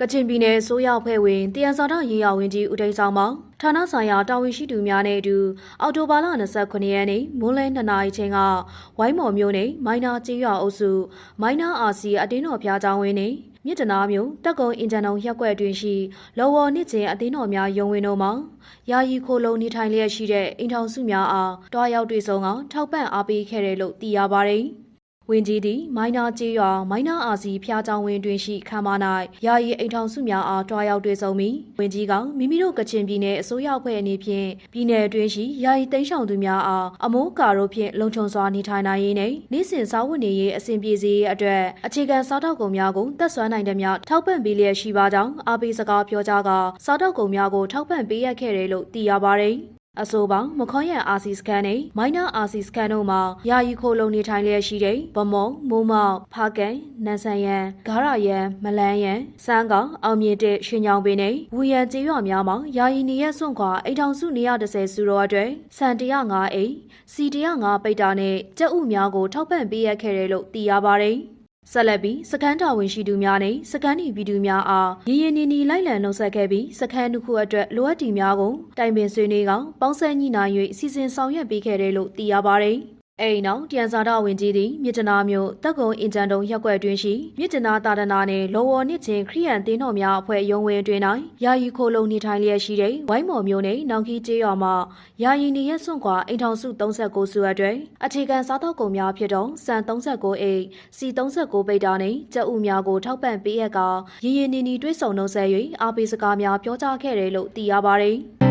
ကချင်ပြည်နယ်ဆိုရဖွဲ့ဝင်တယန်စာထရေးရဝင်ကြီးဦးထိန်ဆောင်မောင်ဌာနဆိုင်ရာတာဝန်ရှိသူများနဲ့အတူအော်တိုဘာလ29ရက်နေ့မွန်းလယ်2နာရီချိန်ကဝိုင်းမော်မြို့နယ်မိုင်းနာကျေးရွာအုပ်စုမိုင်းနာအာစီအတင်းတော်ဖျားချောင်းဝင်းနဲ့မြစ်တနာမြို့တက်ကုံအင်ဂျန်တော်ရက်ွက်တွင်ရှိလော်ဝေါ်နှစ်ချင်းအတင်းတော်များရုံဝင်တို့မှာယာယီခိုလုံနေထိုင်လျက်ရှိတဲ့အိမ်ထောင်စုများအားတွားရောက်တွေ့ဆုံကထောက်ပံ့အားပေးခဲ့တယ်လို့သိရပါတယ်။ ဝင်းကြီးသည်မိုင်းနာကျေးရွာမိုင်းနာအာစီဖျားချောင်းဝင်းတွင်ရှိခမ်းမ၌ယာယီအိမ်ထောင်စုများအားတွားရောက်တွေ့ဆုံပြီးဝင်းကြီးကမိမိတို့ကချင်ပြည်နယ်အစိုးရအဖွဲ့အနေဖြင့်ပြည်နယ်အတွင်းရှိယာယီတိမ်းရှောင်သူများအားအမိုးကာတို့ဖြင့်လုံခြုံစွာနေထိုင်နိုင်ရေးနှင့်နေ့စဉ်စားဝတ်နေရေးအဆင်ပြေစေရေးအတွက်အခြေခံစားတောက်ကုန်များကိုတက်ဆွမ်းနိုင်သမျှထောက်ပံ့ပေးလျက်ရှိပါကြောင်းအားပေးစကားပြောကြားကစားတောက်ကုန်များကိုထောက်ပံ့ပေးရခဲ့တယ်လို့သိရပါတယ်။ အဆိုပါမခွန်ရန်အာစီစကန်နဲ့မိုင်းနာအာစီစကန်တို့မှာယာယီခိုလုံနေထိုင်လျက်ရှိတဲ့ဗမုံမိုးမောက်ဖားကန်နန်ဆန်ရန်ဂါရယန်မလန်းရန်စန်းကောင်အောင်မြင့်တဲ့ရှင်ညောင်ပင်နဲ့ဝူရန်ကျေးရွာများမှာယာယီနေရစွန့်ခွာအိမ်ထောင်စု130စုတော်အတွက်စံ105အိမ်စီ105ပိတ်တာနဲ့ကြက်ဥများကိုထောက်ပံ့ပေးရခဲ့တယ်လို့သိရပါတယ်။ ဆက်လက်ပြီးစကန်းတာဝန်ရှိသူများနဲ့စကန်းဒီပြည်သူများအားရင်းရင်းနီနီလိုက်လံနှုတ်ဆက်ခဲ့ပြီးစကန်းတစ်ခုအတွက်လိုအပ်တီများကိုတိုင်ပင်ဆွေးနွေးကပေါင်းဆက်ညှိနှိုင်း၍စီစဉ်ဆောင်ရွက်ပေးခဲ့တယ်လို့သိရပါတယ်။ အဲ့နောက်တန်စာတော်ဝင်ကြီးသည်မြစ်တနာမြို့တက်ကုံအင်ဂျန်တုံရက်ွက်တွင်ရှိမြစ်တနာတာဒနာနှင့်လော်ဝေါ်နှစ်ချင်းခရီးရန်တင်းတော်များအဖွဲ့ရုံးဝင်တွင်၌ယာယီခိုလုံနေထိုင်လျက်ရှိတဲ့ဝိုင်းမော်မြို့နယ်နောင်ခီကျေးရွာမှယာယီနေရက်စွန့်ခွာအိမ်ထောင်စု39စုအတွက်အခြေခံစားသောက်ကုန်များဖြစ်သောစံ39အိတ်စီ39ပိတ်တာနှင့်ကြက်ဥများကိုထောက်ပံ့ပေးရကရင်းရင်းနီနီတွဲဆုံနှုတ်ဆက်၍အားပေးစကားများပြောကြားခဲ့တယ်လို့သိရပါတယ်။